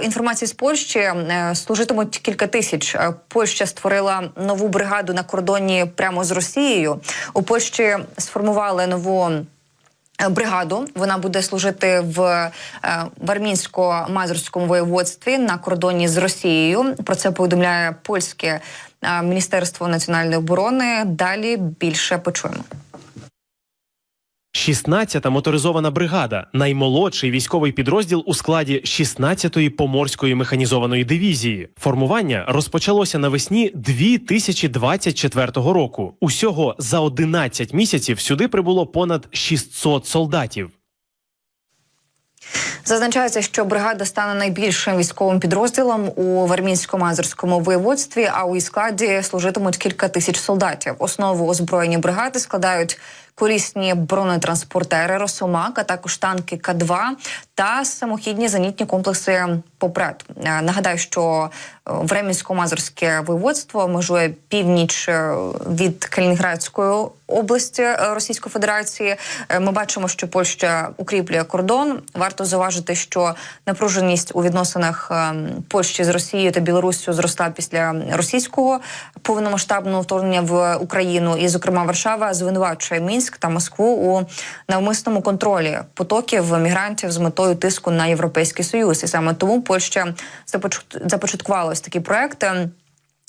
Інформації з Польщі е, служитимуть кілька тисяч. Е, Польща створила нову бригаду на кордоні прямо з Росією. У Польщі сформували нову. е, Бригаду вона буде служити в, е, в армінсько-мазурському воєводстві на кордоні з Росією. Про це повідомляє польське міністерство національної оборони. Далі більше почуємо. 16-та моторизована бригада наймолодший військовий підрозділ у складі 16-ї поморської механізованої дивізії. Формування розпочалося навесні 2024 року. Усього за 11 місяців сюди прибуло понад 600 солдатів. Зазначається, що бригада стане найбільшим військовим підрозділом у Вермінсько-Мазурському воєводстві, а у складі служитимуть кілька тисяч солдатів. Основу озброєні бригади складають колісні бронетранспортери Росомак, а також танки К-2 та самохідні зенітні комплекси Попред. Е, Нагадаю, що е, Времінсько-Мазурське воєводство межує північ е, від Калінінградської області Російської Федерації. Ми бачимо, що Польща укріплює кордон. Варто зауважити, що напруженість у відносинах Польщі з Росією та Білоруссю зросла після російського повномасштабного вторгнення в Україну. І, зокрема, Варшава звинувачує Мінськ та Москву у навмисному контролі потоків мігрантів з метою тиску на європейський союз. І саме тому Польща започат- започаткувала ось такі проект.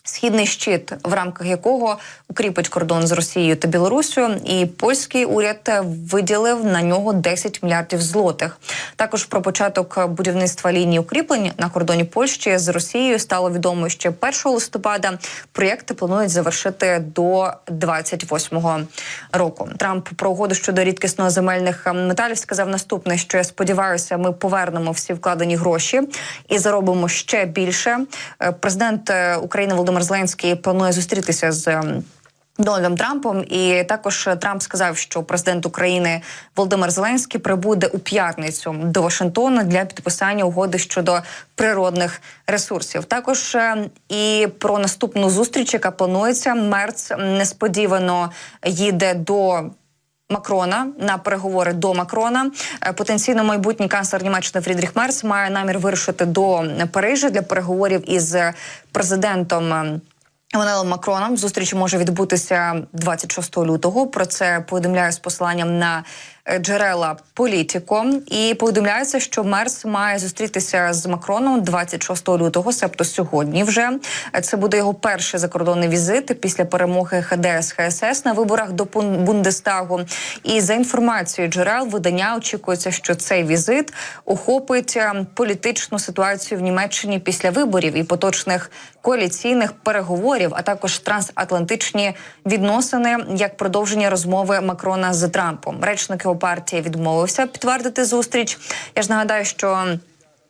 Східний щит, в рамках якого укріпить кордон з Росією та Білоруссю, і польський уряд виділив на нього 10 мільярдів злотих. Також про початок будівництва лінії укріплень на кордоні Польщі з Росією стало відомо ще 1 листопада. Проєкти планують завершити до 28-го року. Трамп про угоду щодо рідкісно земельних ем, металів сказав наступне: що я сподіваюся, ми повернемо всі вкладені гроші і заробимо ще більше. Е, Президент е, України Володимир Зеленський планує зустрітися з. ем, Дональдом Трампом і також Трамп сказав, що президент України Володимир Зеленський прибуде у п'ятницю до Вашингтона для підписання угоди щодо природних ресурсів. Також е, і про наступну зустріч, яка планується, Мерц несподівано їде до. Макрона на переговори до Макрона Е, потенційно майбутній канцлер Німеччини Фрідріх Мерц має намір вирушити до Парижа для переговорів із президентом. е, Еммануелем Макроном зустріч може відбутися 26 лютого. Про це повідомляє з посиланням на е, джерела Політіко. І повідомляється, що Мерс має зустрітися з Макроном 26 лютого, себто сьогодні. Вже Е, це буде його перший закордонний візит після перемоги ХДС ХСС на виборах до Бундестагу. І за інформацією джерел видання очікується, що цей візит охопить е, політичну ситуацію в Німеччині після виборів і поточних коаліційних переговорів, а також трансатлантичні відносини як продовження розмови Макрона з Трампом. Речник його партії відмовився підтвердити зустріч. Я ж нагадаю, що.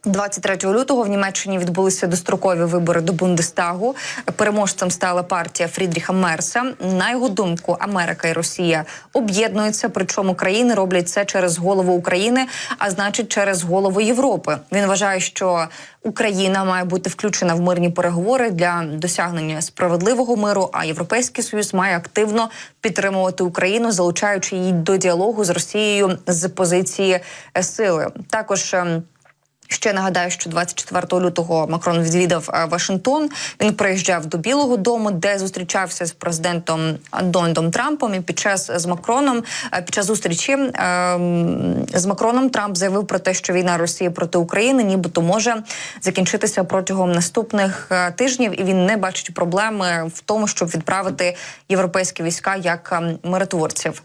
23 лютого в Німеччині відбулися дострокові вибори до Бундестагу. Переможцем стала партія Фрідріха Мерса. На його думку, Америка і Росія об'єднуються. Причому країни роблять це через голову України, а значить, через голову Європи. Він вважає, що Україна має бути включена в мирні переговори для досягнення справедливого миру. А Європейський Союз має активно підтримувати Україну, залучаючи її до діалогу з Росією з позиції е, сили. Також. Ще нагадаю, що 24 лютого Макрон відвідав е, Вашингтон. Він приїжджав до Білого Дому, де зустрічався з президентом Дональдом Трампом. І під час з Макроном, е, під час зустрічі ем, з Макроном Трамп заявив про те, що війна Росії проти України, нібито може закінчитися протягом наступних е, тижнів, і він не бачить проблеми в тому, щоб відправити європейські війська як ем, миротворців